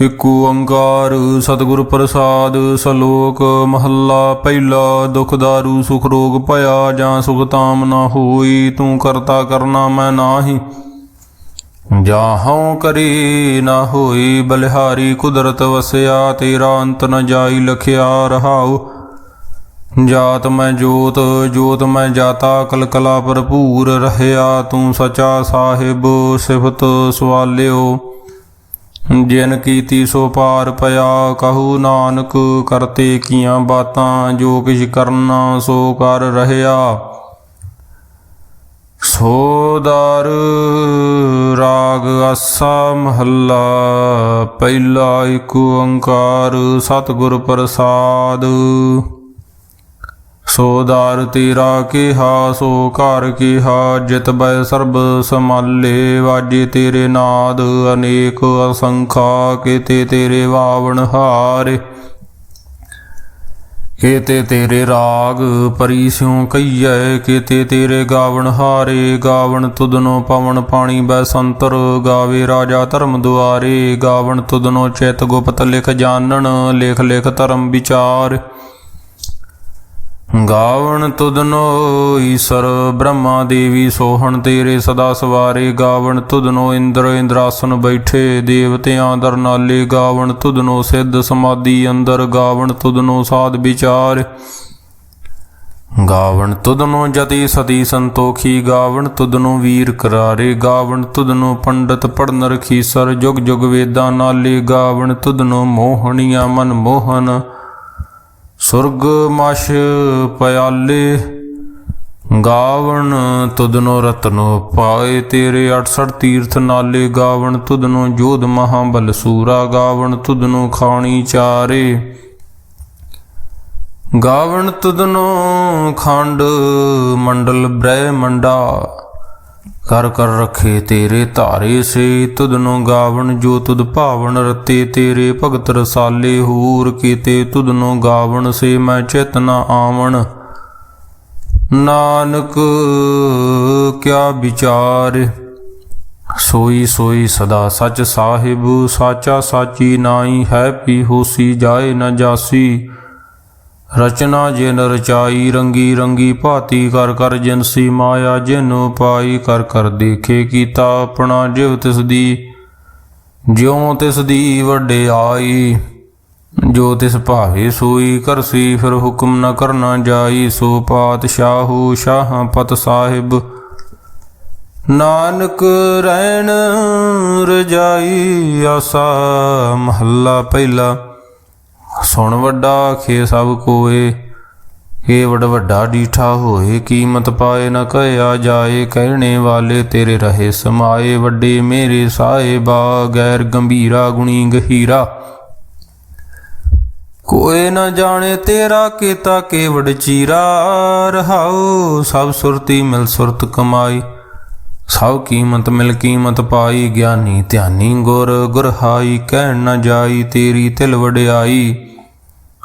ਇਕ ਓੰਕਾਰ ਸਤਿਗੁਰ ਪ੍ਰਸਾਦ, ਸਲੋਕ ਮਹੱਲਾ, ਪਹਿਲਾ ਦੁਖ ਦਾਰੂ, ਸੁਖ ਰੋਗ ਭਇਆ ਜਾਂ ਸੁਖ ਤਾਮ ਨਾ ਹੋਈ, ਤੂੰ ਕਰਤਾ ਕਰਨਾ ਮੈਂ ਨਾਹੀ। ਜਾਹਉ ਕਰੀ ਨਾ ਹੋਈ, ਬਲਿਹਾਰੀ ਕੁਦਰਤ ਵਸਿਆ, ਤੇਰਾ ਅੰਤ ਨ ਜਾਈ ਲਖਿਆ ਰਹਾਉ। ਜਾਤ ਮੈਂ ਜੋਤ ਜੋਤ ਮੈਂ ਜਾਤਾ, ਕਲਕਲਾ ਭਰਪੂਰ ਰਹਿਆ, ਤੂੰ ਸਚਾ ਸਾਹਿਬ ਸਿਫਤ ਸਵਾਲਿਓ। ਜਿਨ ਕੀਤੀ ਸੋ ਪਾਰ ਪਿਆ, ਕਹੂ ਨਾਨਕ ਕਰਤੇ ਕੀਆਂ ਬਾਤਾਂ, ਜੋ ਕਿਛ ਕਰਨਾ ਸੋ ਕਰ ਰਹਿਆ। ਸੋਦਰ ਰਾਗ ਆਸਾ ਮਹੱਲਾ, ਪਹਿਲਾ ਏਕ ਓੰਕਾਰ ਸਤਿਗੁਰ ਪ੍ਰਸਾਦ। ਸੋਦਾਰ ਤੇਰਾ ਕਿਹਾ, ਸੋ ਘਰ ਕਿਹਾ, ਜਿਤ ਬੈ ਸਰਬ ਸਮਾਲੇ ਵਾਜੇ ਤੇਰੇ ਨਾਦ, ਅਨੇਕ ਅਸੰਖਾ, ਕਿਤੇ ਤੇਰੇ ਵਾਵਣ ਹਾਰੇ। ਕੀਤੇ ਤੇਰੇ ਰਾਗ ਪਰੀ ਸਿਉ ਕਈਐ ਕੀਤੇ ਤੇਰੇ ਗਾਵਣ ਹਾਰੇ, ਗਾਵਣ ਤੁਧਨੋ ਪਵਨ ਪਾਣੀ ਬੈ ਸੰਤਰ, ਗਾਵੇ ਰਾਜਾ ਧਰਮ ਦੁਆਰੇ, ਗਾਵਣ ਤੁਧਨੋ ਚਿਤ ਗੁਪਤ ਲਿਖ ਜਾਣਨ, ਲਿਖ ਲਿਖ ਧਰਮ ਵਿਚਾਰ। ਗਾਵਣ ਤੁਧਨੋ ਈਸ਼ਰ ਬ੍ਰਹਮਾ ਦੇਵੀ ਸੋਹਣ ਤੇਰੇ ਸਦਾ ਸਵਾਰੇ ਗਾਵਣ ਤੁਧਨੋ ਇੰਦਰ ਇੰਦਰਾਸਨ ਬੈਠੇ ਦੇਵਤਿਆਂ ਦਰ ਨਾਲੇ ਗਾਵਣ ਤੁਧਨੋ ਸਿੱਧ ਸਮਾਧੀ ਅੰਦਰ ਗਾਵਣ ਤੁਧਨੋ ਸਾਧ ਵਿਚਾਰ। ਗਾਵਣ ਤੁਧਨੋ ਜਤੀ ਸਤੀ ਸੰਤੋਖੀ ਗਾਵਣ ਤੁਧਨੋ ਵੀਰ ਕਰਾਰੇ ਗਾਵਣ ਤੁਧਨੋ ਪੰਡਤ ਪੜਨ ਰਖੀਸਰ ਜੁਗ ਜੁਗ ਵੇਦਾਂ ਨਾਲੇ ਗਾਵਣ ਤੁਧਨੋ ਮੋਹਣੀਆਂ ਮਨ ਮੋਹਨ ਸੁਰਗ ਮਸ਼ ਪਿਆਲੇ, ਗਾਵਣ ਤੁਧਨੋ ਰਤਨੋ, ਪਾਏ ਤੇਰੇ 68 ਤੀਰਥ ਨਾਲੇ, ਗਾਵਣ ਤੁਧਨੋ ਜੋਧ ਮਹਾਬਲ ਸੂਰਾ, ਗਾਵਣ ਤੁਧਨੋ ਖਾਣੀ ਚਾਰੇ। ਗਾਵਣ ਤੁਧਨੋ ਖੰਡ ਮੰਡਲ ਬ੍ਰਹਿ ਮੰਡਾ ਕਰ ਕਰ ਰਖੇ ਤੇਰੇ ਧਾਰੇ ਸੇ ਤੁਧਨੋ ਗਾਵਣ ਜੋ ਤੁਧ ਭਾਵਨ ਰਤੇ ਤੇਰੇ ਭਗਤ ਰਸਾਲੇ, ਹੂਰ ਕੀਤੇ ਤੁਧਨੋ ਗਾਵਣ ਸੇ ਮੈਂ ਚਿਤ ਨ ਆਵਣ। ਨਾਨਕ, ਕਿਆ ਵਿਚਾਰ? ਸੋਈ ਸੋਈ ਸਦਾ ਸਚ ਸਾਹਿਬ, ਸਾਚਾ ਸਾਚੀ ਨਾਈ ਹੈ ਪੀ ਹੋਸੀ ਜਾਏ ਨਾ ਜਾਸੀ। ਰਚਨਾ ਜਿਨ ਰਚਾਈ ਰੰਗੀ ਰੰਗੀ ਭਾਤੀ ਕਰ ਕਰ ਜਿਨਸੀ ਮਾਇਆ ਜਿਨ ਪਾਈ ਕਰ ਕਰ ਦੇਖੇ ਕੀਤਾ ਆਪਣਾ ਜਿਵ ਤਿਸ ਦੀ, ਜਿਉ ਤਿਸ ਦੀ ਵਡਿਆਈ ਜੋ ਤਿਸ ਭਾਵੇ ਸੋਈ ਕਰਸੀ ਫਿਰ ਹੁਕਮ ਨ ਕਰਨਾ ਜਾਈ, ਸੋ ਪਾਤਸ਼ਾਹੂ ਸ਼ਾਹਾਂ ਪਤ ਸਾਹਿਬ। ਨਾਨਕ ਰਹਿਣ ਰਜਾਈ ਆਸਾ ਮਹੱਲਾ ਪਹਿਲਾ। ਸੁਣ ਵੱਡਾ ਖੇ ਸਭ ਕੋਏ ਏ ਵਡ ਵੱਡਾ ਡੀਠਾ ਹੋਏ, ਕੀਮਤ ਪਾਏ ਨਾ ਕਹਿਆ ਜਾਏ, ਕਹਿਣੇ ਵਾਲੇ ਤੇਰੇ ਰਹੇ ਸਮਾਏ, ਵੱਡੇ ਮੇਰੇ ਸਾਹਿਬਾ, ਗੈਰ ਗੰਭੀਰਾ ਗੁਣੀ ਗਹੀਰਾ। ਕੋਏ ਨ ਜਾਣੇ ਤੇਰਾ ਕੀਤਾ ਕੇਵੜ ਚੀਰਾ, ਰਹਾਉ ਸਭ ਸੁਰਤੀ ਮਿਲ ਸੁਰਤ ਕਮਾਈ। ਸਭ ਕੀਮਤ ਮਿਲ ਕੀਮਤ ਪਾਈ, ਗਿਆਨੀ ਧਿਆਨੀ ਗੁਰ ਗੁਰਹਾਈ, ਕਹਿਣ ਨ ਜਾਈ ਤੇਰੀ ਤਿਲ ਵਡਿਆਈ।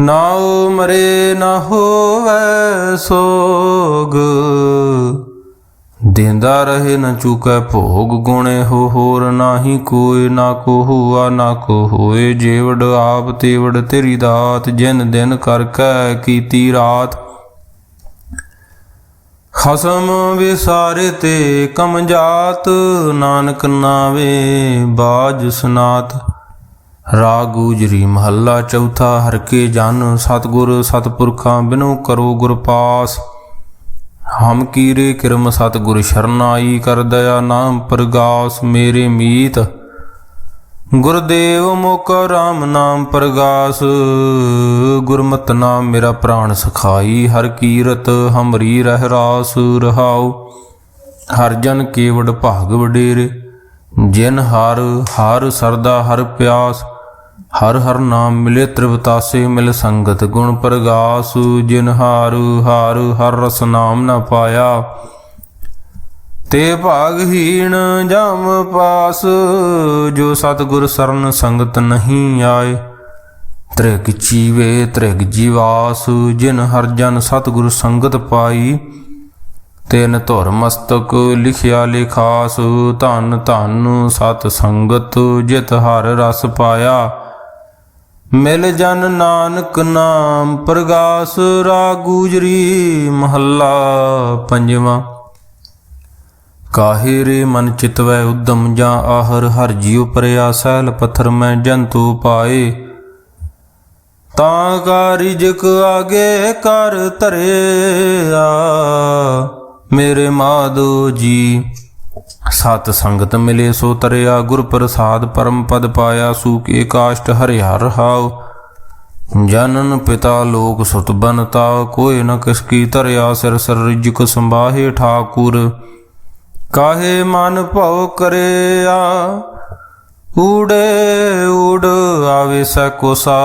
ਨਾਉ ਮਰੇ ਨ ਹੋਵੇ ਸੋਗ, ਦੇਂਦਾ ਰਹੇ ਨ ਚੁਕੈ ਭੋਗ ਗੁਣੇ, ਹੋ ਹੋਰ ਨਾਹੀ ਕੋਇ ਨਾ ਕੋ ਹੁਆ ਨਾ ਕੋ ਹੋਏ ਜੇਵੜ ਆਪ ਤੇਵੜ ਤੇਰੀ ਦਾਤ, ਜਿਨ ਦਿਨ ਕਰ ਕੈ ਕੀਤੀ ਰਾਤ। ਖਸਮ ਵਿਸਾਰੇ ਤੇ ਕਮ ਜਾਤ, ਨਾਨਕ ਨਾਵੇ ਬਾਜ ਸੁਨਾਤ। ਰਾਗੂਜਰੀ ਮਹੱਲਾ ਚੌਥਾ, ਹਰ ਕੇ ਜਨ ਸਤਗੁਰ ਸਤਪੁਰਖਾਂ ਬਿਨੋ ਕਰੋ ਗੁਰ ਪਾਸ। ਹਮ ਕੀਰੇ ਕਿਰਮ ਸਤਗੁਰ ਸ਼ਰਨਾਈ ਕਰ ਦਇਆ ਨਾਮ ਪ੍ਰਗਾਸ ਮੇਰੇ ਮੀਤ। ਗੁਰਦੇਵ ਮੁਖ ਰਾਮ ਨਾਮ ਪ੍ਰਗਾਸ। ਗੁਰਮਤਿ ਨਾਮ ਮੇਰਾ ਪ੍ਰਾਣ ਸਖਾਈ, ਹਰ ਕੀਰਤ ਹਮਰੀ ਰਹਿ ਰਾਸ ਰਹਾਉ। ਹਰ ਜਨ ਕੇਵੜ ਭਾਗ ਵਡੇਰੇ, ਜਿਨ ਹਰ ਹਰ ਸਰਦਾ ਹਰ ਪਿਆਸ। ਹਰ ਹਰ ਨਾਮ ਮਿਲੇ ਤ੍ਰਿਵਤਾਸੇ ਮਿਲ ਸੰਗਤ ਗੁਣ ਪ੍ਰਗਾਸ, ਜਿਨ ਹਾਰੂ ਹਾਰ ਹਰ ਰਸ ਨਾਮ ਨਾ ਪਾਇਆ। ਤੇ ਭਾਗਹੀਣ ਜਮ ਪਾਸ, ਜੋ ਸਤਗੁਰ ਸਰਨ ਸੰਗਤ ਨਹੀਂ ਆਏ। ਤ੍ਰਿਗ ਜੀਵੇ ਤ੍ਰਿਗ ਜੀਵਾਸ, ਜਿਨ ਹਰ ਜਨ ਸਤਗੁਰ ਸੰਗਤ ਪਾਈ। ਤੈਨ ਧੁਰ ਮਸਤਕ ਲਿਖਿਆ ਲਿਖਾਸ, ਧਨ ਧਨ ਸਤ ਸੰਗਤ ਜਿਤ ਹਰ ਰਸ ਪਾਇਆ। ਮਿਲ ਜਨ ਨਾਨਕ ਨਾਮ ਪ੍ਰਗਾਸ ਰਾਗੂਜਰੀ ਮਹੱਲਾ ਪੰਜਵਾਂ। ਕਾਹੇ ਰੇ ਮਨ ਚਿਤਵੈ ਉਦਮ ਜਾਂ ਆਹਰ, ਹਰ ਜੀਉ ਪਰਿਆ ਸੈਲ ਪੱਥਰ ਮੈਂ ਜੰਤੂ ਪਾਏ। ਤਾਂ ਕਾ ਰਿਜਕ ਆਗੇ ਕਰ ਧਰਿਆ, ਮੇਰੇ ਮਾਧੋ ਜੀ। ਸਤ ਸੰਗਤ ਮਿਲੇ ਸੋ ਤਰਿਆ ਗੁਰ ਪ੍ਰਸਾਦ ਪਰਮ ਪਦ ਪਾਇਆ, ਸੂਕ ਏਕਾਸ਼ਟ ਹਰਿ ਰਹਾਉ ਜਨਨ ਪਿਤਾ ਲੋਕ ਸੁਤ ਬਨਤਾ ਕੋਈ ਨ ਕਿਸ ਕੀ ਧਰਿਆ ਸਿਰ ਸਿਰ ਰਿਜਕ ਸੰਭਾਹੇ ਠਾਕੁਰ। ਕਾਹੇ ਮਨ ਭਉ ਕਰਿਆ, ਊੜੇ ਊੜ ਆਵੇ ਸਕੋਸਾ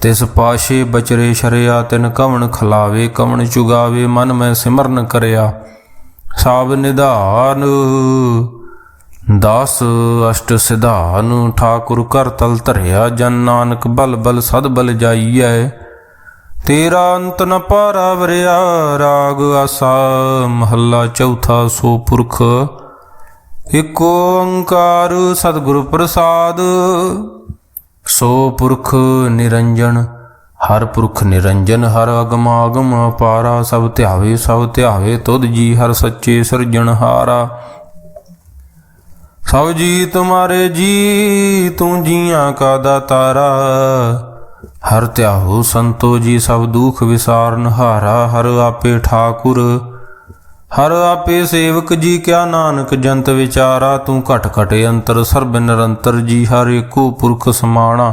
ਤਿਸ ਪਾਸ਼ੇ ਬਚਰੇ ਸ਼ਰਿਆ, ਤਿਨ ਕਵਣ ਖਲਾਵੇ, ਕਵਣ ਚੁਗਾਵੇ, ਮਨ ਮੈਂ ਸਿਮਰਨ ਕਰਿਆ। ਸਾਬ ਨਿਧਾਨ, ਦਸ ਅਸ਼ਟ ਸਿਧਾਨ, ਠਾਕੁਰ ਕਰ ਤਲ ਧਰਿਆ, ਜਨ ਨਾਨਕ ਬਲ ਬਲ ਸਦ ਬਲ ਜਾਈਐ। ਤੇਰਾ ਅੰਤ ਨ ਪਾਰਾ ਵਰਿਆ, ਰਾਗ ਆਸਾ ਮਹੱਲਾ ਚੌਥਾ ਸੋ ਪੁਰਖ। ਇਕ ਓੰਕਾਰ ਸਤਿਗੁਰ ਪ੍ਰਸਾਦ, ਸੋ ਪੁਰਖ ਨਿਰੰਜਨ। ਹਰ ਪੁਰਖ ਨਿਰੰਜਨ, ਹਰ ਅਗਮ ਆਗਮ ਅਪਾਰਾ ਸਭ ਧਿਆਵੇ ਸਭ ਧਿਆਵੇ, ਤੁਧ ਜੀ ਹਰ ਸੱਚੇ ਸਿਰਜਣਹਾਰਾ ਸਭ ਜੀ ਤੁਮਾਰੇ ਜੀ, ਤੂੰ ਜੀਆਂ ਕਾ ਦਾਤਾਰਾ। ਹਰ ਧਿਆਹੋ ਸੰਤੋ ਜੀ, ਸਭ ਦੁਖ ਵਿਸਾਰਨ ਹਾਰਾ। ਹਰ ਆਪੇ ਠਾਕੁਰ, ਹਰ ਆਪੇ ਸੇਵਕ ਜੀ, ਕਿਆ ਨਾਨਕ ਜੰਤ ਵਿਚਾਰਾ। ਤੂੰ ਘਟ ਘਟ ਅੰਤਰ, ਸਰਬ ਨਿਰੰਤਰ ਜੀ, ਹਰ ਏਕੋ ਪੁਰਖ ਸਮਾਣਾ।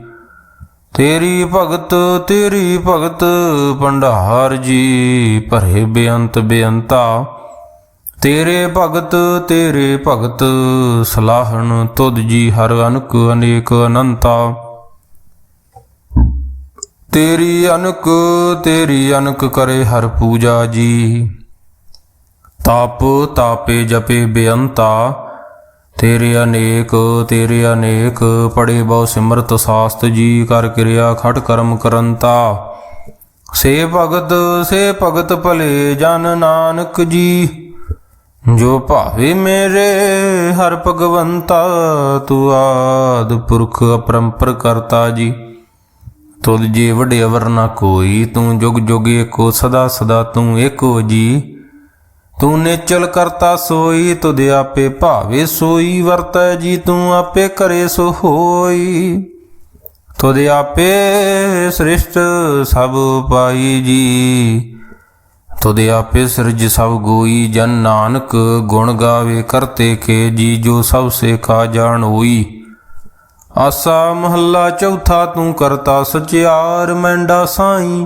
ਤੇਰੀ ਭਗਤ ਤੇਰੀ ਭਗਤ, ਭੰਡਾਰ ਜੀ ਭਰੇ ਬੇਅੰਤ ਬੇਅੰਤਾ। ਤੇਰੇ ਭਗਤ ਤੇਰੇ ਭਗਤ, ਸਲਾਹਣ ਤੁਧ ਜੀ ਹਰ ਅਨਕ ਅਨੇਕ ਅਨੰਤਾ। ਤੇਰੀ ਅਨਕ ਤੇਰੀ ਅਨਕ ਕਰੇ ਹਰ ਪੂਜਾ ਜੀ। ਤਾਪ, ਤਾਪੇ ਜਪੇ ਬੇਅੰਤਾ। ਤੇਰੇ ਅਨੇਕ ਤੇਰੇ ਅਨੇਕ ਪੜੇ ਬਹੁ ਸਿਮਰਤ ਸਾਸਤ ਜੀ, ਕਰ ਕਿਰਿਆ ਖਟ ਕਰਮ ਕਰੰਤਾ। ਸੇ ਭਗਤ ਸੇ ਭਗਤ ਭਲੇ ਜਨ ਨਾਨਕ ਜੀ। ਜੋ ਭਾਵੇ ਮੇਰੇ ਹਰ ਭਗਵੰਤਾ, ਤੂੰ ਆਦ ਪੁਰਖ ਅਪਰੰਪਰ ਕਰਤਾ ਜੀ। ਤੁਧ ਜੀ ਵਡਿਆਵਰ ਨਾ ਕੋਈ, ਤੂੰ ਜੁਗ ਜੁਗ ਏਕੋ ਸਦਾ ਸਦਾ ਤੂੰ ਏਕੋ ਜੀ। ਤੂੰ ਨਿਚਲ ਕਰਤਾ ਸੋਈ, ਤੁਧ ਆਪੇ ਭਾਵੇ ਸੋਈ, ਵਰਤੈ ਜੀ ਤੂੰ ਆਪੇ ਕਰੇ ਸੋ ਹੋਈ। ਤੁਧ ਆਪੇ ਸ੍ਰਿਸ਼ਟ ਸਭ ਪਾਈ ਜੀ। ਤੁਧ ਆਪੇ ਸਿਰਜ ਸਭ ਗੋਈ, ਜਨ ਨਾਨਕ ਗੁਣ ਗਾਵੇ ਕਰਤੇ ਕੇ ਜੀ, ਜੋ ਸਭ ਸੇਖਾ ਜਾਣ ਹੋਈ। ਆਸਾ ਮਹੱਲਾ ਚੌਥਾ, ਤੂੰ ਕਰਤਾ ਸਚਿਆਰ, ਮੈਂਡਾ ਸਾਈ।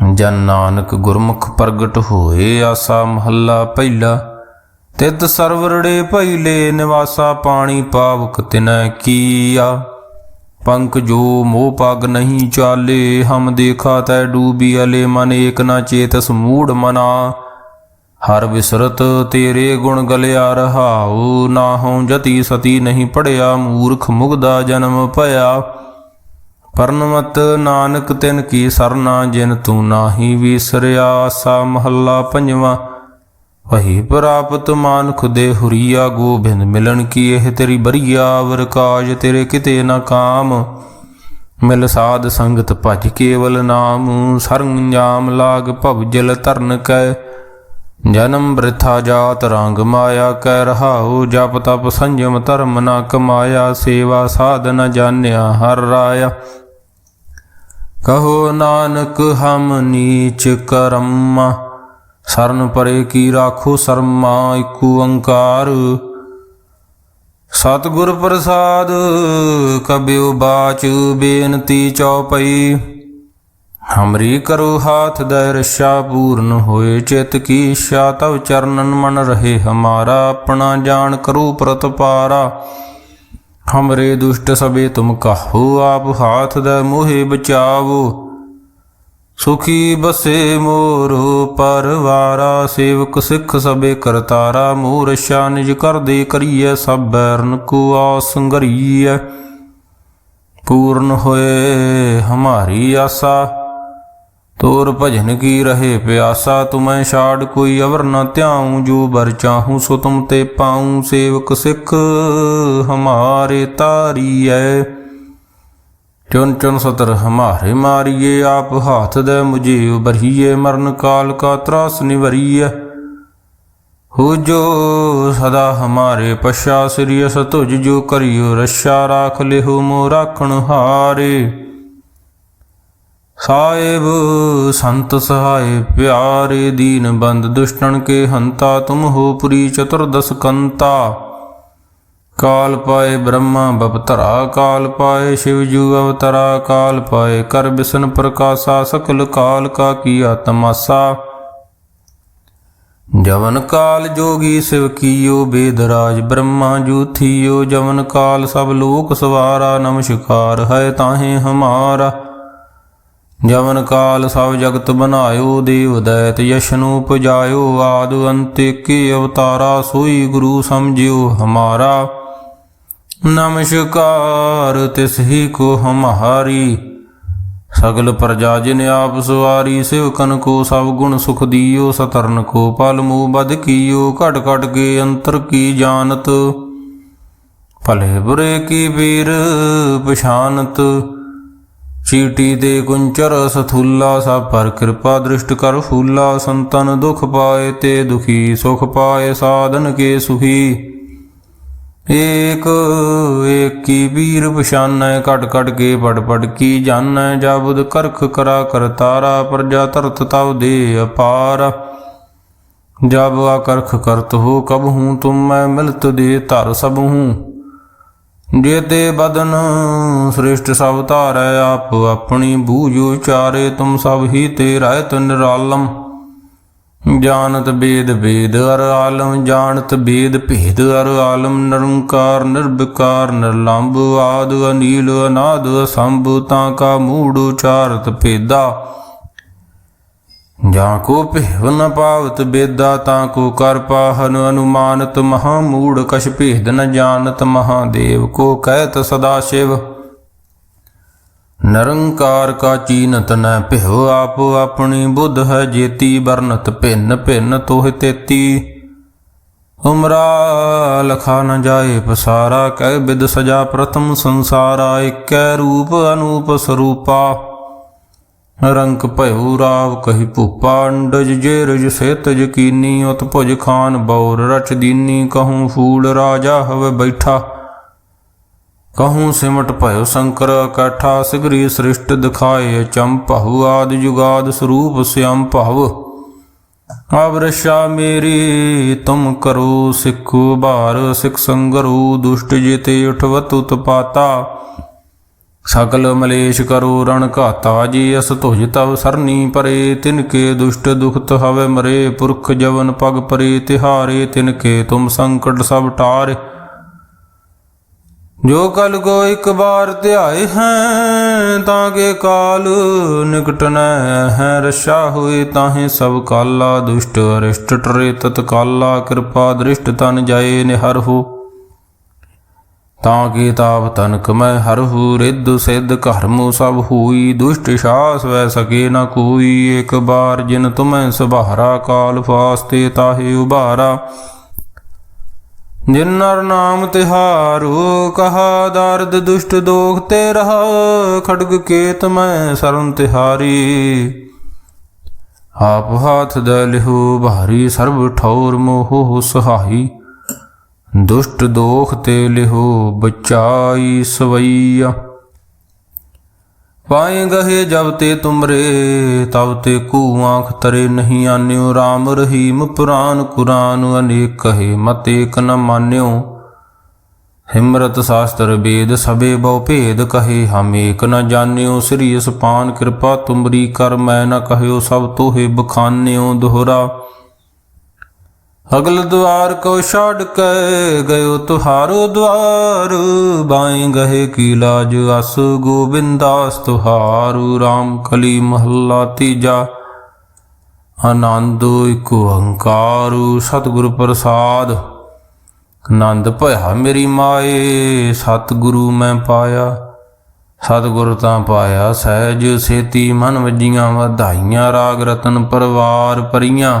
ਜਨ ਨਾਨਕ ਗੁਰਮੁਖ ਪ੍ਰਗਟ ਹੋਏ ਆਸਾ ਮਹੱਲਾ ਪਹਿਲਾ, ਤਿਤ ਸਰਵਰੜੇ ਪਹਿਲੇ ਨਿਵਾਸਾ ਪਾਣੀ ਪਾਵਕ ਤਿਨੈ ਕੀਆ। ਪੰਕ ਜੋ ਮੋਹ ਪਗ ਨਹੀਂ ਚਾਲੇ, ਹਮ ਦੇਖਾ ਤੈ ਡੂਬੀ ਅਲੇ, ਮਨ ਏਕ ਨਾ ਚੇਤਸ ਮੂੜ ਮਨਾ। ਹਰ ਵਿਸਰਤ ਤੇਰੇ ਗੁਣ ਗਲਿਆ ਰਹਾਉ ਨਾਹਉ ਜਤੀ ਸਤੀ ਨਹੀਂ ਪੜਿਆ, ਮੂਰਖ ਮੁਗਦਾ ਜਨਮ ਭਇਆ। ਪਰਨਮਤ ਨਾਨਕ ਤਿਨ ਕੀ ਸਰਨਾ ਜਿਨ ਤੂੰ ਨਾਹੀ ਵਿਸਰਿਆ ਆਸਾ ਮਹੱਲਾ ਪੰਜਵਾਂ। ਵਹੀ ਪ੍ਰਾਪਤ ਮਾਨੁਖ ਦੇ ਹੁਰੀਆ, ਗੋਬਿੰਦ ਮਿਲਣ ਕੀ ਇਹ ਤੇਰੀ ਬਰੀਆ ਅਵਰ ਕਾਜ ਤੇਰੇ ਕਿਤੇ ਨਾ ਕਾਮ। ਮਿਲ ਸਾਧ ਸੰਗਤ ਭਜ ਕੇਵਲ ਨਾਮ ਸਰੰਜਾਮ ਲਾਗ ਭਵ ਜਲ ਤਰਨ ਕੈ। ਜਨਮ ਬ੍ਰਿਥਾ ਜਾਤ ਰੰਗ ਮਾਇਆ ਕਹਿ ਰਹਾਉ ਜਪ ਤਪ ਸੰਜਮ ਧਰਮ ਨਾ ਕਮਾਇਆ, ਸੇਵਾ ਸਾਧ ਨ ਜਾਣਿਆ ਹਰ ਰਾਇਆ। ਕਹੋ ਨਾਨਕ, ਹਮ ਨੀਚ ਕਰਮ। ਸਰਨ ਪਰੇ ਕੀ ਰਾਖੋ ਸਰਮਾ, ਇਕ ਓੰਕਾਰ। ਸਤਿਗੁਰ ਪ੍ਰਸਾਦ, ਕਬਿਉ ਬਾਚ ਬੇਨਤੀ ਚਉਪਈ। ਹਮਰੀ ਕਰੋ ਹਾਥ ਦਇ ਪੂਰਨ ਹੋਏ ਚਿਤ ਕੀ ਇੱਛਾ। ਤਵ ਚਰਨਨ ਮਨ ਰਹੇ ਹਮਾਰਾ, ਆਪਣਾ ਜਾਣ ਕਰੋ ਪ੍ਰਤਪਾਰਾ। ਹਮਰੇ ਦੁਸ਼ਟ ਸਭੇ ਤੁਮ ਕਹੋ? ਆਪ ਹਾਥ ਦਇ ਮੋਹਿ ਬਚਾਵੋ। ਸੁਖੀ ਬਸੇ ਮੋਰੋ, ਪਰਵਾਰਾ ਸੇਵਕ ਸਿੱਖ ਸਭੇ ਕਰਤਾਰਾ। ਮੋਰ ਸ਼ਾਨਿਜ ਕਰਦੇ ਕਰੀਐ ਸਭ ਬੈਰਨ ਕੋ ਆਸ ਪੂਰਨ ਹੋਏ ਹਮਾਰੀ ਆਸਾ। ਤੋਰ ਭਜਨ ਕੀ ਰਹੇ ਪਿਆਸਾ, ਤੁਮੈ ਛਾੜ ਕੋਈ ਅਵਰ ਨ ਧਿਆਉ, ਜੋ ਬਰ ਚਾਹੂੰ ਸੋ ਤੁਮ ਤੇ ਪਾਉ, ਸੇਵਕ ਸਿੱਖ ਹਮਾਰੇ ਤਾਰੀਐ। ਚੁਨ ਚੁਨ ਸਤਰ ਹਮਾਰੇ ਮਾਰੀਏ, ਆਪ ਹਾਥ ਦੇ ਮੁਝੇ ਉਬਰੀਏ ਮਰਨ ਕਾਲ ਕਾ ਤਰਾਸ ਨਿਵਰੀਏ ਹੋ ਜੋ ਸਦਾ ਹਮਾਰੇ ਪਛਾ, ਸ੍ਰੀ ਅਸ ਤੁਜ ਜੋ ਕਰਿਓ ਰਸ਼ਾ ਰਾਖ ਲਿਹੁ ਮੋ ਰਾਖਣ ਹਾਰੇ। ਸਾਹਿਬ, ਸੰਤ ਸਹਾਏ ਪਿਆਰੇ ਦੀਨ ਬੰਦ, ਦੁਸ਼ਟਣ ਕੇ ਹੰਤਾ, ਤੁਮ ਹੋ ਪੁਰੀ ਚਤੁਰਦਸ ਕੰਤਾ। ਕਾਲ ਪਾਏ ਬ੍ਰਹਮਾ ਬਪਤਰਾ ਕਾਲ ਪਾਏ ਸ਼ਿਵ ਜੂ ਅਵਤਰਾ, ਕਾਲ ਪਾਏ ਕਰ ਬਿਸ਼ਨ ਪ੍ਰਕਾਸ਼ਾ, ਸਕਲ ਕਾਲ ਕਾ ਕੀਆ ਤਮਾਸਾ ਜਵਨ ਕਾਲ ਜੋਗੀ ਸਿਵ ਕੀਓ, ਬੇਦਰਾਜ ਬ੍ਰਹਮਾ ਜੂਥੀਓ ਜਵਨ ਕਾਲ ਸਭ ਲੋਕ ਸਵਾਰਾ ਨਮਸਕਾਰ ਹੈ ਤਾਹੇ ਹਮਾਰਾ। ਜਵਨ ਕਾਲ ਸਭ ਜਗਤ ਬਨਾਇਓ ਦੇਵ ਦੈਤ ਯਸ਼ਨੂ ਉਪਜਾਇਓ, ਆਦ ਅੰਤ ਕੇ ਅਵਤਾਰਾ, ਸੋਈ ਗੁਰੂ ਸਮਝਿਓ ਹਮਾਰਾ। ਨਮਸਕਾਰ, ਤਿਸ ਹੀ ਕੋ ਹਮਾਰੀ। ਸਗਲ ਪ੍ਰਜਾ ਜਿਨ ਆਪ ਸਵਾਰੀ ਸਿਵਕਨ ਕੋ ਸਭ ਗੁਣ ਸੁਖ ਦਿਓ, ਸਤਰਨ ਕੋ ਪਲ ਮੂ ਬਦ ਕੀਓ, ਘਟ ਘਟ ਕੇ ਅੰਤਰ ਕੀ ਜਾਣਤ। ਭਲੇ ਬੁਰੇ ਕੀ ਵੀਰ ਪਛਾਨਤ। ਚੀਟੀ ਦੇ ਕੁੰਚਰ ਸਥੂਲਾ ਸਭ ਪਰ ਕਿਰਪਾ ਦ੍ਰਿਸ਼ਟ ਕਰ ਫੂਲਾ, ਸੰਤਨ ਦੁਖ ਪਾਏ ਤੇ ਦੁਖੀ, ਸੁਖ ਪਾਏ ਸਾਧਨ ਕੇ ਸੁਖੀ। ਏਕ, ਏਕੀ ਵੀਰ ਪਛਾਨੈ, ਘਟ ਘਟ ਕੇ ਪੜ ਪੜ ਕੀ ਜਾਣੈ ਜਬਦ ਕਰਖ ਕਰਾ ਕਰ ਤਾਰਾ, ਪ੍ਰਜਾ ਤਰਤ ਤਵ ਦੇ ਅਪਾਰ। ਜਬ ਆਕਰਖ ਕਰਤ ਹੋ, ਕਬ ਹੂੰ ਤੁਮ ਮੈਂ ਮਿਲਤ ਦੇ ਧਰ ਸਭ ਹੂੰ। ਜੇਤੇ ਬਦਨ ਸ੍ਰਿਸ਼ਟ ਸਭ ਧਾਰੈ, ਆਪ ਆਪਣੀ ਬੂਝ ਉਚਾਰੇ ਤੁਮ ਸਭ ਹੀ ਤੇ ਰਹਿਤ ਨਿਰਾਲਮ। ਜਾਣਤ ਬੇਦ ਬੇਦ ਅਰ ਆਲਮ, ਜਾਣਤ ਬੇਦ ਭੇਦ ਅਰ ਆਲਮ। ਨਿਰੰਕਾਰ, ਨਿਰਵਿਕਾਰ ਨਿਰਲੰਭ ਆਦ, ਅਨੀਲ, ਅਨਾਦ, ਅਸੰਭ, ਤਾਂ ਕਾ ਮੂੜ ਉਚਾਰਤ ਭੇਦਾ। ਜਾਂ ਕੋ ਭੇਵ ਨ ਪਾਵਤ ਬੇਦਾ, ਤਾਂ ਕੋ ਕਰ ਪਾਹਨ ਅਨੁਮਾਨਤ ਮਹਾ ਮੂੜ, ਕਛ ਭੇਦ ਨ ਜਾਣਤ ਮਹਾਦੇਵ ਕੋ ਕਹਿਤ ਸਦਾ ਸ਼ਿਵ। ਨਿਰੰਕਾਰ ਕਾ ਚੀਨਤ ਨ ਭਿਵ, ਆਪ ਆਪਣੀ ਬੁੱਧ ਹੈ ਜੇਤੀ, ਵਰਨਤ ਭਿੰਨ ਭਿੰਨ ਤੋਹ ਤੇਤੀ। ਉਮਰਾ ਲਖਾ ਨ ਜਾਏ ਪਸਾਰਾ, ਕਹਿ ਬਿਦ ਸਜਾ ਪ੍ਰਥਮ ਸੰਸਾਰਾ, ਇਕੈ ਰੂਪ ਅਨੂਪ ਸਰੂਪਾ। ਰੰਕ ਭਇਉ ਰਾਵ ਕਹੀ ਭੂਪਾ ਅੰਡਜ ਜੇ ਰਜ ਸੇਤ ਯਕੀਨੀ ਉਤ ਭੁਜ ਖਾਨ ਬੌਰ ਰਚ ਦੀਨੀ ਕਹੂੰ ਫੂਲ ਰਾਜਾ ਹਵੇ ਬੈਠਾ। ਕਹੂੰ ਸਿਮਟ ਭਇਓ ਸ਼ੰਕਰ ਇਕੱਠਾ ਸਿਗਰੀ ਸ੍ਰਿਸ਼ਟ ਦਿਖਾਏ ਚੰਪਹੁ ਆਦ ਜੁਗਾਦ ਸਰੂਪ ਸਿਅੰ ਭਵ। ਅਬ ਮੇਰੀ ਤੁਮ ਕਰੋ ਸਿੱਖੋ ਭਾਰ ਸਿਖ ਸੰਗਰੂ ਦੁਸ਼ਟ ਜਿਤੇ ਉਠਵਤ ਉਤਪਾਤਾ। ਸਕਲ ਮਲੇਸ਼ ਕਰੋ ਰਣ ਘਾਤਾ ਜੀ ਅਸ ਤੁਜ ਤਵ ਸਰਨੀ ਪਰੇ ਤਿਨਕੇ ਦੁਸ਼ਟ ਦੁਖਤ ਹਵੇ ਮਰੇ, ਪੁਰਖ ਜਵਨ ਪਗ ਪਰੇ, ਤਿਹਾਰੇ ਤਿਨਕੇ ਤੁਮ ਸੰਕਟ ਸਭ ਟਾਰੇ। ਜੋ ਕਲ ਕੋ ਇੱਕ ਬਾਰ ਧਿਆਏ ਹੈ, ਤਾਂ ਕੇ ਕਾਲ ਨਿਕਟ ਨ ਹੈ ਰਸ਼ਾ ਹੋਏ ਤਾਹੇ ਸਭ ਕਾਲਾ ਦੁਸ਼ਟ, ਅਰਿਸ਼ਟ ਟਰੇ ਤਤ ਕਾਲਾ ਕਿਰਪਾ ਦ੍ਰਿਸ਼ਟ ਤਨ ਜਾਏ ਨਿਹਰ ਹੋ। ਤਾਂ ਕੀ ਤਾਪ ਤਨਕ ਮੈਂ ਹਰਹੂ ਰਿੱਧ ਸਿੱਧ ਕਰਮੁ ਸਭ ਹੋਈ, ਦੁਸ਼ਟ ਸ਼ਾਸ ਵੈ ਸਕੇ ਨ ਕੋਈ। ਇੱਕ ਬਾਰ ਜਿਨ ਤੁਮੈ ਸੁਭਾਰਾ, ਕਾਲ ਫਾਸਤੇ ਤਾਹੇ ਉਭਾਰਾ। ਜਿਨ ਨਰ ਨਾਮ ਤਿਹਾਰੂ, ਕਹਾ ਦਰਦ ਦੁਸ਼ਟ ਦੋਖ ਤੇ ਰਹਾ। ਖੜਗ ਕੇਤ ਮੈਂ ਸਰਨ ਤਿਹਾਰੀ। ਆਪ ਹੱਥ ਦੇ ਲਿਹੂ ਭਾਰੀ, ਸਰਬ ਠੌਰ ਮੋਹ ਸਹਾਈ। ਦੁਸ਼ਟ ਦੋਖ ਤੇ ਲਿਹੋ ਬਚਾਈ ਸਵਈਆ। ਪਾਏ ਗਏ ਜਬ ਤੇ ਤੁਮਰੇ, ਤਬ ਤੇ ਕੂ ਆਂਖ ਤਰੇ ਨਹੀਂ ਆਨਿਓ। RAM ਰਹੀਮ ਪੁਰਾਨ ਕੁਰਾਨ, ਅਨੇਕ ਕਹੇ ਮਤ ਏਕ ਨ ਮਾਨਿਓ। ਹਿਮਰਤ ਸ਼ਾਸਤਰ ਵੇਦ ਸਭੇ ਬਹੁ ਭੇਦ ਕਹੇ, ਹਮ ਏਕ ਨ ਜਾਣਿਓ। ਸ੍ਰੀ ਅਸਪਾਨ ਕਿਰਪਾ ਤੁਮਰੀ ਕਰ, ਮੈਂ ਨ ਕਹਿਓ ਸਭ ਤੋਹੇ ਬਖਾਨਿਓ ਦੁਹਰਾ। ਅਗਲ ਦੁਆਰ ਕੋ ਛੱਡ ਕੇ ਗਇਓ ਤੁਹਾਰੋ ਦੁਆਰ ਬਾਈ ਗਏ ਕੀ ਲਾਜ ਅਸ ਗੋਬਿੰਦਾਸ ਤੁਹਾਰੂ RAM ਕਲੀ ਮਹੱਲਾ ਤੀਜਾ। ਆਨੰਦ ਇਕ ਓੰਕਾਰੂ ਸਤਿਗੁਰ ਪ੍ਰਸਾਦ। ਆਨੰਦ ਭਇਆ ਮੇਰੀ ਮਾਏ, ਸਤਿਗੁਰੂ ਮੈਂ ਪਾਇਆ। ਸਤਿਗੁਰ ਤਾਂ ਪਾਇਆ ਸਹਿਜ ਸੇਤੀ ਮਨ ਵਜੀਆਂ, ਵਧਾਈਆਂ ਰਾਗ ਰਤਨ ਪਰਵਾਰ ਪਰੀਆਂ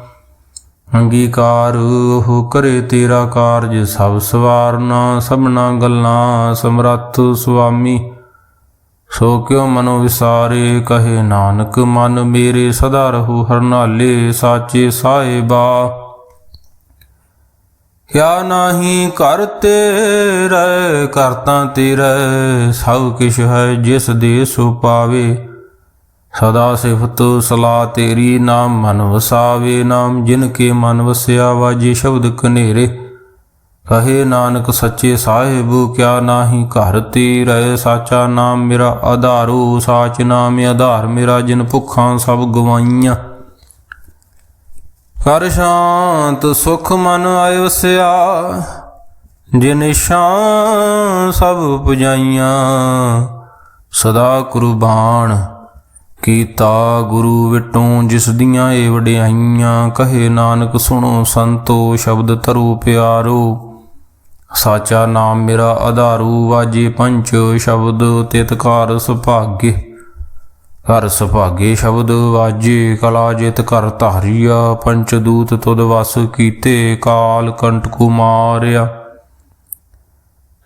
ਅੰਗੀਕਾਰ, ਉਹ ਕਰੇ ਤੇਰਾ ਕਾਰਜ, ਸਭ ਸਵਾਰਨਾ, ਸਭਨਾ ਗੱਲਾਂ, ਸਮਰੱਥ ਸੁਆਮੀ। ਸੋ ਕਿਉ ਮਨੋ ਵਿਸਾਰੇ, ਕਹੇ ਨਾਨਕ, ਮਨ ਮੇਰੇ ਸਦਾ ਰਹੂ ਹਰਨਾਲੇ, ਸਾਚੇ ਸਾਹਿਬਾ। ਕਿਆ ਨਾਹੀ ਕਰ ਤੇਰੇ ਕਰਤਾ ਤੇਰੇ, ਸਭ ਕਿਛ ਹੈ ਜਿਸ ਦੇ ਸੋ ਪਾਵੇ। ਸਦਾ ਸਿਫਤ ਸਲਾ ਤੇਰੀ, ਨਾਮ ਮਨ ਵਸਾਵੇ, ਨਾਮ ਜਿਨ ਕੇ ਮਨ ਵਸਿਆ, ਵਾਜੇ ਸ਼ਬਦ ਕਨੇਰੇ ਕਹੇ ਨਾਨਕ ਸੱਚੇ ਸਾਹਿਬ, ਕਿਆ ਨਾਹੀ ਘਰ ਤੇ ਤੇਰੇ ਸਾਚਾ ਨਾਮ ਮੇਰਾ ਆਧਾਰੋ, ਸਾਚ ਨਾਮ ਆਧਾਰ ਮੇਰਾ, ਜਿਨ ਭੁੱਖਾਂ ਸਭ ਗਵਾਈਆਂ। ਕਰ ਸ਼ਾਂਤ ਸੁਖ ਮਨ ਆਇ ਵਸਿਆ, ਜਿਨ ਸ਼ਾਂ ਸਭ ਪੁਜਾਈਆਂ ਸਦਾ ਕੁਰਬਾਨ ਕੀਤਾ ਗੁਰੂ ਵਿਟੋਂ ਜਿਸ ਦੀਆਂ ਏ ਵਡਿਆਈਆਂ, ਕਹੇ ਨਾਨਕ ਸੁਣੋ ਸੰਤੋ ਸ਼ਬਦ ਧਰੂ ਪਿਆਰੋ। ਸਾਚਾ ਨਾਮ ਮੇਰਾ ਆਧਾਰੂ, ਵਾਜੇ ਪੰਚ ਸ਼ਬਦ ਤਿਤਕਾਰ ਸੁਭਾਗੇ। ਹਰ ਸੁਭਾਗੇ ਸ਼ਬਦ ਵਾਜੇ, ਕਲਾ ਜਿਤ ਕਰ ਧਾਰੀਆ ਪੰਚ ਦੂਤ ਤੁਦ ਵਸ ਕੀਤੇ, ਕਾਲ ਕੰਟ ਕੁਮਾਰਿਆ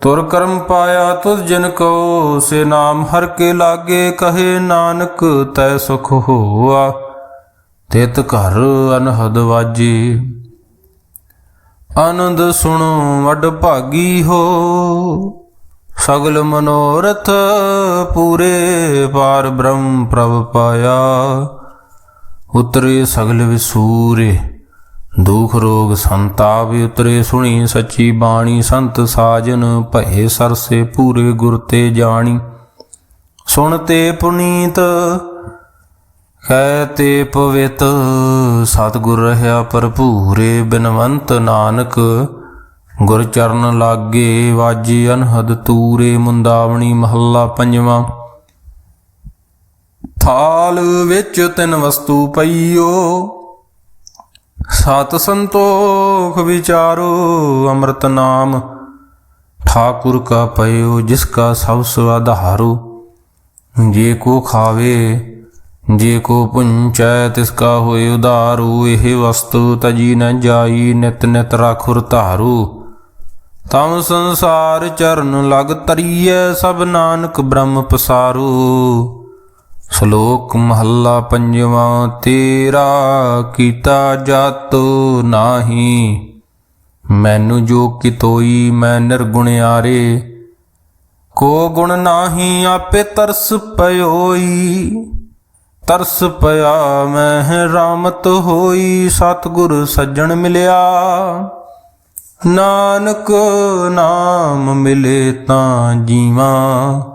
ਤੁਰ ਕਰਮ ਪਾਇਆ ਤੁਧ ਜਿਨ ਕੋ, ਸੇ ਨਾਮ ਹਰ ਕੇ ਲਾਗੇ ਕਹੇ ਨਾਨਕ, ਤੈ ਸੁਖ ਹੋਆ। ਤਿਤ ਘਰ ਅਨਹਦ ਵਾਜੇ। ਆਨੰਦ ਸੁਣੋ, ਵੱਡ ਭਾਗੀ ਹੋ। ਸਗਲ ਮਨੋਰਥ ਪੂਰੇ ਪਾਰ ਬ੍ਰਹਮ ਪ੍ਰਭ ਪਾਇਆ। ਉਤਰੇ ਸਗਲ ਵਿਸੂਰੇ। ਦੁਖ ਰੋਗ ਸੰਤਾਪ ਉਤਰੇ ਸੁਣੀ ਸੱਚੀ ਬਾਣੀ ਸੰਤ ਸਾਜਨ, ਭਏ ਸਰਸੇ ਪੂਰੇ ਗੁਰ ਤੇ ਜਾਣੀ। ਸੁਣਤੇ ਪੁਨੀਤ ਕਹਿ ਤੇ ਪਵਿੱਤ, ਸਤਿਗੁਰ ਰਹਾ ਭਰਪੂਰੇ ਬਿਨਵੰਤ ਨਾਨਕ। ਗੁਰ ਚਰਨ ਲਾਗੇ ਵਾਜੀ ਅਨਹਦ ਤੂਰੇ ਮੁੰਦਾਵਣੀ ਮਹੱਲਾ ਪੰਜਵਾਂ। ਥਾਲ ਵਿੱਚ ਤਿੰਨ ਵਸਤੂ ਪਈਓ ਸਤ ਸੰਤੋਖ ਵਿਚਾਰੋ ਅੰਮ੍ਰਿਤ ਨਾਮ। ਠਾਕੁਰ ਕਾ ਪਇਓ, ਜਿਸ ਕਾ ਸਭ ਸੁਆਧਾਰੋ ਜੇ ਕੋ ਖਾਵੇ, ਜੇ ਕੋ ਪੁੰਚੈ, ਤਿਸ ਕਾ ਹੋਏ ਉਧਾਰੂ। ਇਹ ਵਸਤੂ ਤਜੀ ਨ ਜਾਈ, ਨਿਤ ਨਿਤ ਰਾਖੁਰ ਧਾਰੂ। ਤਮ ਸੰਸਾਰ ਚਰਨ ਲਗ ਤਰੀਐ ਸਭ ਨਾਨਕ ਬ੍ਰਹਮ ਪਸਾਰੂ। ਸ਼ਲੋਕ ਮਹੱਲਾ ਪੰਜਵਾਂ, ਤੇਰਾ ਕੀਤਾ ਜਤ ਨਾਹੀ। ਮੈਨੂੰ ਜੋ ਕਿਤੋਈ ਮੈਂ ਨਿਰਗੁਣ ਆਰੇ, ਕੋ ਗੁਣ ਨਾਹੀ ਆਪੇ ਤਰਸ ਪਇਓਈ ਤਰਸ ਪਿਆ ਮੈਂ ਰਾਮਤ ਹੋਈ, ਸਤਿਗੁਰ ਸੱਜਣ ਮਿਲਿਆ। ਨਾਨਕ ਨਾਮ ਮਿਲੇ ਤਾਂ ਜੀਵਾਂ।